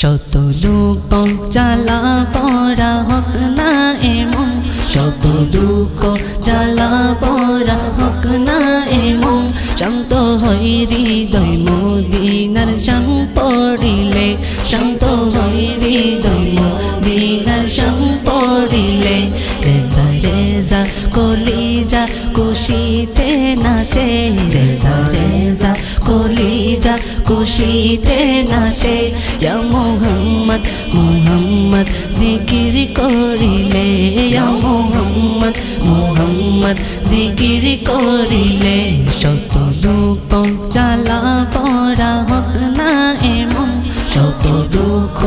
শত দুঃখ জ্বালা, পড়া হক না এমন। শত দুঃখ জ্বালা, পড়া হক না এমন। শান্ত হই হৃদয়, মোদিনার সং পড়িলে। শান্ত হই হৃদয়, মোদিনার সং পড়িলে। রেজা রেজা, কলিজা, খুশিতে নাচে। রেজা রেজা কলিজা খুশিতে নাচে। ইয়া মোহাম্মদ মোহাম্মদ, জিকির করিলে। ইয়া মোহাম্মদ মোহাম্মদ, জিকির করিলে। শত দুঃখ জ্বালা পড়া হক না এমন। শত দুঃখ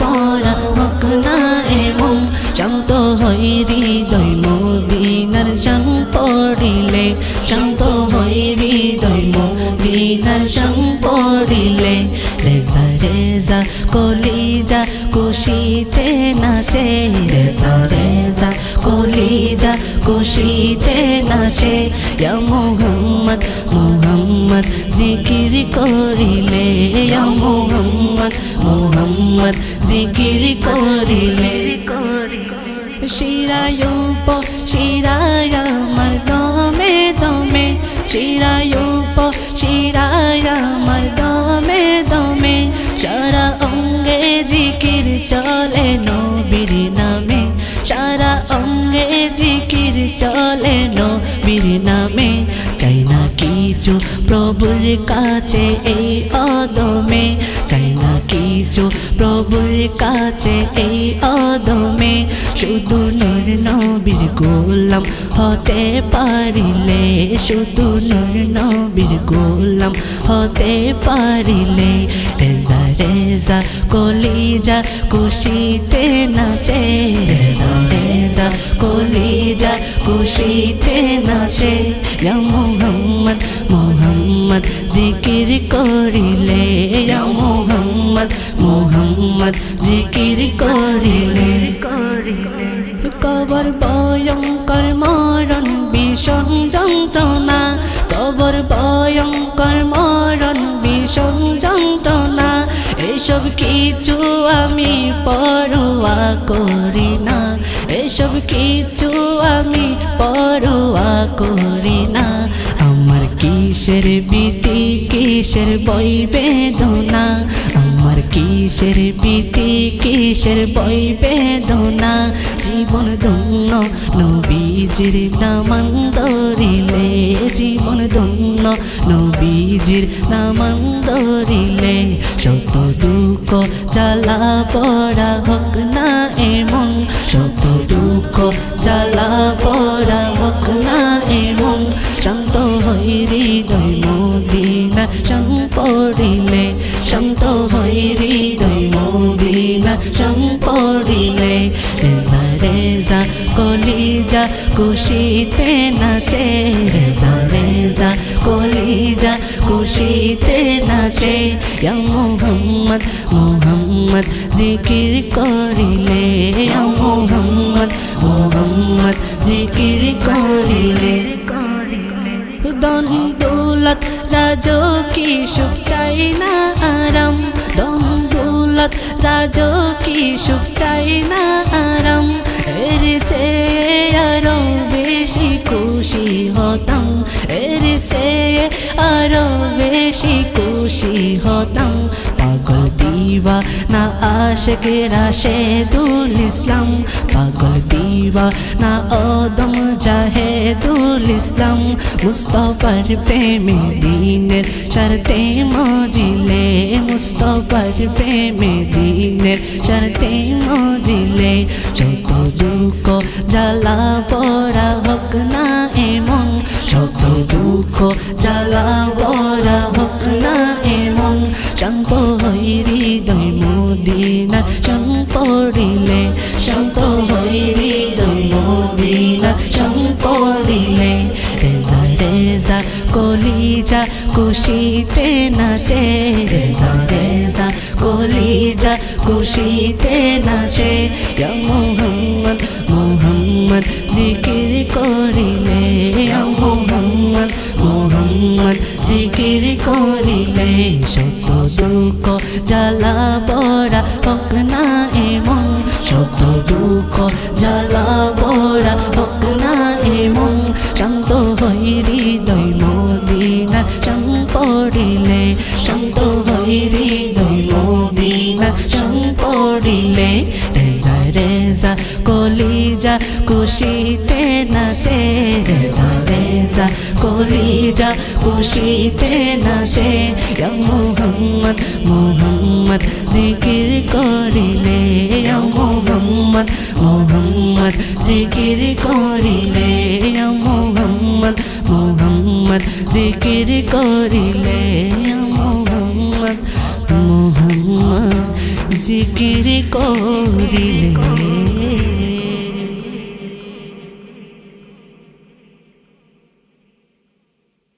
পড়া হক না এমন। শান্ত হই হৃদয় মোদিনার সং পড়িলে। শান্ত কলিজা খুশিতে নাচে। রেজা রেজা কলিজা খুশিতে নাচে। ইয়া মোহাম্মদ মোহাম্মদ জিকির করিলে। ইয়া মোহাম্মদ মোহাম্মদ জিকির করিলে। শিরায়ুপ শিরায় আমার দমে দমে। শিরায়ুপ শিরায় আমার দমে অঙ্গে জিকির চলে নবীর নামে। সারা অঙ্গে জিকির চলে নবীর নামে। চাই না কিছু প্রভুর কাছে এই অদমে। কিছু প্রভুর কাছে এই অদমে শুধু নূর নবীর গোলাম। হতে পারিলে শুধু নূর নবীর গোলাম। হতে পারিলে রেজা রেজা, কলিজা খুশিতে নাচে। রেজা রেজা, কলিজা খুশিতে নাচে। মোহাম্মদ মোহাম্মদ, জিকির করিলে। ইয়া মোহাম্মদ মোহাম্মদ জিকির করিলে কবর ভয়ঙ্কর মরণ, ভীষণ যন্ত্রণা। কবর ভয়ঙ্কর মরণ, ভীষণ যন্ত্রণা। এসব কিছু আমি পরোয়া করি না। এসব কিছু আমি পরোয়া করি না। আমার কিসের বিতি কিসের বই বেদনা? কিসের বিতি কিসের বই বেদনা? জীবন ধন্য, নবীজির নামান্দরিলে জীবন ধন্য, নবীজির নামান্দরিলে শত দুঃখ জ্বালা পড়া হোক না এমন। শত দুঃখ জ্বালা পড়া হোক না এমন। শান্ত হৃদয় মোদিনা শান্ত হৃদয় মোদিনা সং পড়িলে রেজা রেজা কলিজা খুশিতে নাচে রেজা রেজা কলিজা খুশিতে নাচে মোহাম্মদ মোহাম্মদ জিকির করিলে মোহাম্মদ মোহাম্মদ জিকির করিলে দন দৌলত রাজো কি সুখ চাই না আরাম দৌলত রাজো কি সুখ চাই না আরাম? এর চেয়ে আরও বেশি খুশি হতাম। এর চেয়ে আরও বেশি খুশি হতাম। পাগল দিবা না আশেকে দুল ইসলাম। পাগল দিবা না অদম জাহেদুল ইসলাম মুস্তফার প্রেমে দিনের শরতে মজিলে মুস্তফার প্রেমে দিনের শরতে মজিলে যত দুঃখ জ্বালা পড়া হোক না এমন শত দুঃখ জ্বালা পড়া হোক না এমন শান্ত পড়িলে রেজা রেজা কলিজা খুশিতে নাচে। রেজা রেজা কলিজা খুশিতে নাচে। ইয়া জ্বালা বড়া, হোক না এমন, শত দুঃখ জ্বালা বড়া, হোক না এমন। শান্ত হই হৃদয় মদিনা সং পড়িলে, শান্ত হই হৃদয় মদিনা সং পড়িলে। রেজা রেজা, কলিজা, খুশিতে নাচে রেজা কলিজা খুশিতে নাচে মোহাম্মদ মোহাম্মদ জিকির করিলে মোহাম্মদ মোহাম্মদ জিকির করিলে মোহাম্মদ মোহাম্মদ জিকির করিলে মোহাম্মদ মোহাম্মদ জিকির করিলে